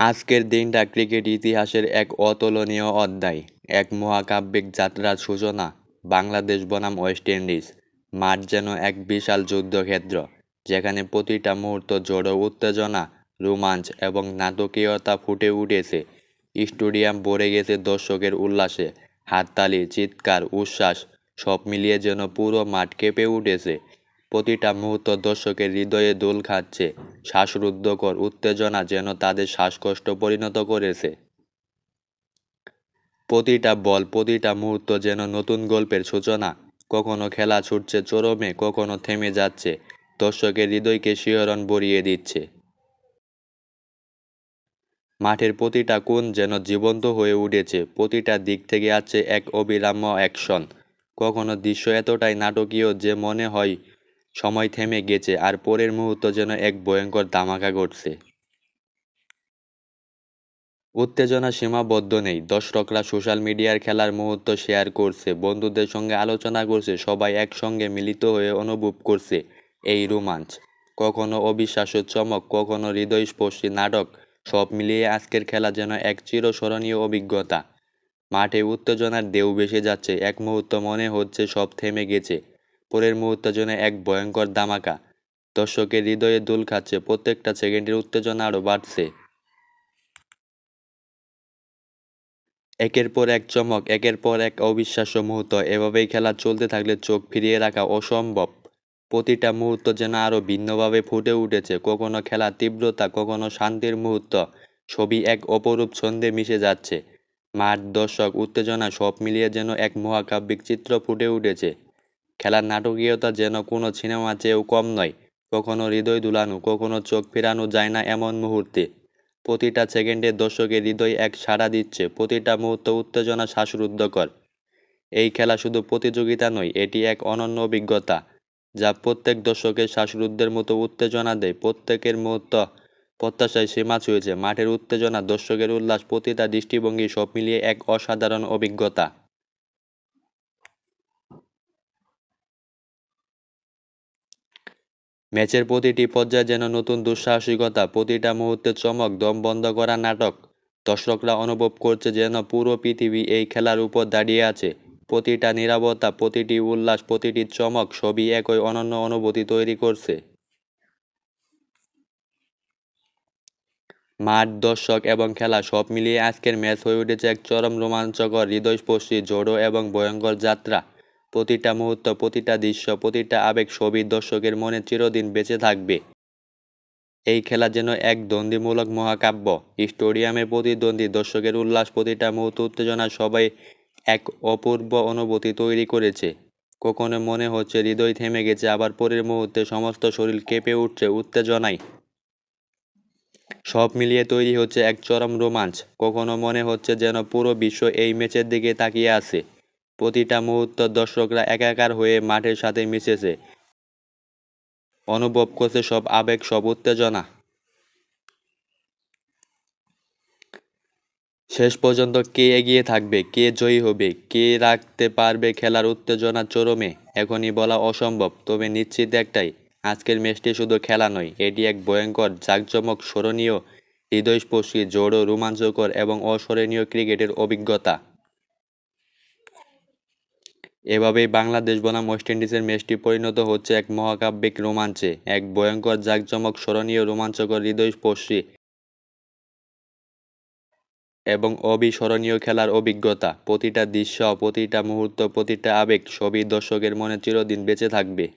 আজকের দিনটা ক্রিকেট ইতিহাসের এক অতুলনীয় অধ্যায়, এক মহাকাব্যিক যাত্রার সূচনা, বাংলাদেশ বনাম ওয়েস্ট ইন্ডিজ। মাঠ যেন এক বিশাল যুদ্ধক্ষেত্র, যেখানে প্রতিটা মুহূর্ত জড়ো উত্তেজনা, রোমাঞ্চ এবং নাটকীয়তা ফুটে উঠেছে। স্টেডিয়াম ভরে গেছে দর্শকের উল্লাসে, হাততালি, চিৎকার, উচ্ছ্বাস, সব মিলিয়ে যেন পুরো মাঠ কেঁপে উঠেছে। প্রতিটা মুহূর্ত দর্শকের হৃদয়ে দোল খাচ্ছে। শ্বাসরুদ্ধকর উত্তেজনা যেন তাদের শ্বাসকষ্ট পরিণত করেছে। প্রতিটা বল, প্রতিটা মুহূর্ত যেন নতুন গল্পের সূচনা। কখনো খেলা ছুটছে চরমে, কখনো থেমে যাচ্ছে। দর্শকের হৃদয়কে শিহরণ ভরিয়ে দিচ্ছে। মাঠের প্রতিটা কোণ যেন জীবন্ত হয়ে উঠেছে। প্রতিটা দিক থেকে আছে এক অবিরাম্য অ্যাকশন। কখনো দৃশ্য এতটাই নাটকীয় যে মনে হয় সময় থেমে গেছে আর পরের মুহূর্ত যেন এক ভয়ঙ্কর ধামাকা ঘটছে। উত্তেজনা সীমাবদ্ধ নেই। দর্শকরা সোশ্যাল মিডিয়ার খেলার মুহূর্ত শেয়ার করছে, বন্ধুদের সঙ্গে আলোচনা করছে, সবাই একসঙ্গে মিলিত হয়ে অনুভব করছে এই রোমাঞ্চ। কখনো অবিশ্বাস্য চমক, কখনো হৃদয়স্পর্শী নাটক, সব মিলিয়ে আজকের খেলা যেন এক চিরস্মরণীয় অভিজ্ঞতা। মাঠে উত্তেজনার দেউ ভেসে যাচ্ছে, এক মুহূর্ত মনে হচ্ছে সব থেমে গেছে। পরের মুহূর্ত যেন এক ভয়ঙ্কর দামাকা দর্শকের হৃদয়ে দোল খাচ্ছে, প্রত্যেকটা সেকেন্ডের উত্তেজনা আরও বাড়ছে। একের পর এক চমক, একের পর এক অবিশ্বাস্য মুহূর্ত, এভাবেই খেলা চলতে থাকলে চোখ ফিরিয়ে রাখা অসম্ভব। প্রতিটা মুহূর্ত যেন আরও ভিন্নভাবে ফুটে উঠেছে, কখনো খেলার তীব্রতা, কখনো শান্তির মুহূর্ত, ছবি এক অপরূপ ছন্দে মিশে যাচ্ছে। মাঠ, দর্শক, উত্তেজনা সব মিলিয়ে যেন এক মহাকাব্যিক চিত্র ফুটে উঠেছে। খেলার নাটকীয়তা যেন কোনো সিনেমা চেয়েও কম নয়। কখনো হৃদয় দুলানো, কখনো চোখ ফেরানো যায় না এমন মুহূর্তে। প্রতিটা সেকেন্ডে দর্শকের হৃদয় এক সাড়া দিচ্ছে, প্রতিটা মুহূর্ত উত্তেজনা শ্বাসরুদ্ধকর। এই খেলা শুধু প্রতিযোগিতা নয়, এটি এক অনন্য অভিজ্ঞতা, যা প্রত্যেক দর্শকের শ্বাসরুদ্ধের মতো উত্তেজনা দেয়। প্রত্যেকের মুহূর্ত প্রত্যাশায় সীমা ছুঁয়েছে, মাঠের উত্তেজনা, দর্শকের উল্লাস, প্রতিটা দৃষ্টিভঙ্গি সব মিলিয়ে এক অসাধারণ অভিজ্ঞতা। ম্যাচের প্রতিটি পর্যায়ে যেন নতুন দুঃসাহসিকতা, প্রতিটা মুহূর্তে চমক, দম বন্ধ করা নাটক। দর্শকরা অনুভব করছে যেন পুরো পৃথিবী এই খেলার উপর দাঁড়িয়ে আছে। প্রতিটা নিরাপত্তা প্রতিটি উল্লাস, প্রতিটি চমক সবই একই অনন্য অনুভূতি তৈরি করছে। মাঠ, দর্শক এবং খেলা সব মিলিয়ে আজকের ম্যাচ হয়ে উঠেছে এক চরম রোমাঞ্চকর, হৃদয়স্পর্শী, জোড়ো এবং ভয়ঙ্কর যাত্রা। প্রতিটা মুহূর্ত, প্রতিটা দৃশ্য, প্রতিটা আবেগ সবই দর্শকের মনে চিরদিন বেঁচে থাকবে। এই খেলা যেন এক দ্বন্দ্বীমূলক মহাকাব্য। স্টেডিয়ামে প্রতিদ্বন্দ্বী দর্শকের উল্লাস প্রতিটা মুহূর্ত উত্তেজনা সবাই এক অপূর্ব অনুভূতি তৈরি করেছে। কখনো মনে হচ্ছে হৃদয় থেমে গেছে, আবার পরের মুহূর্তে সমস্ত শরীর কেঁপে উঠছে উত্তেজনায়। সব মিলিয়ে তৈরি হচ্ছে এক চরম রোমাঞ্চ। কখনো মনে হচ্ছে যেন পুরো বিশ্ব এই ম্যাচের দিকে তাকিয়ে আছে। প্রতিটা মুহূর্ত দর্শকরা একাকার হয়ে মাঠের সাথে মিশেছে। অনুভব করছে সব আবেগ, সব উত্তেজনা। শেষ পর্যন্ত কে এগিয়ে থাকবে, কে জয়ী হবে, কে রাখতে পারবে খেলার উত্তেজনা চরমে, এখনই বলা অসম্ভব, তবে নিশ্চিত একটাই, আজকের ম্যাচটি শুধু খেলা নয়, এটি এক ভয়ঙ্কর, জাঁকজমক, স্মরণীয়, হৃদয়স্পর্শী, জোড়ো, রোমাঞ্চকর এবং অস্মরণীয় ক্রিকেটের অভিজ্ঞতা। এভাবেই বাংলাদেশ বনাম ওয়েস্ট ইন্ডিজের ম্যাচটি পরিণত হচ্ছে এক মহাকাব্যিক রোমাঞ্চে, এক ভয়ঙ্কর জাঁকজমক স্মরণীয় রোমাঞ্চকর হৃদয়স্পর্শী এবং অবিস্মরণীয় খেলার অভিজ্ঞতা। প্রতিটা দৃশ্য, প্রতিটা মুহূর্ত, প্রতিটা আবেগ সবই দর্শকের মনে চিরদিন বেঁচে থাকবে।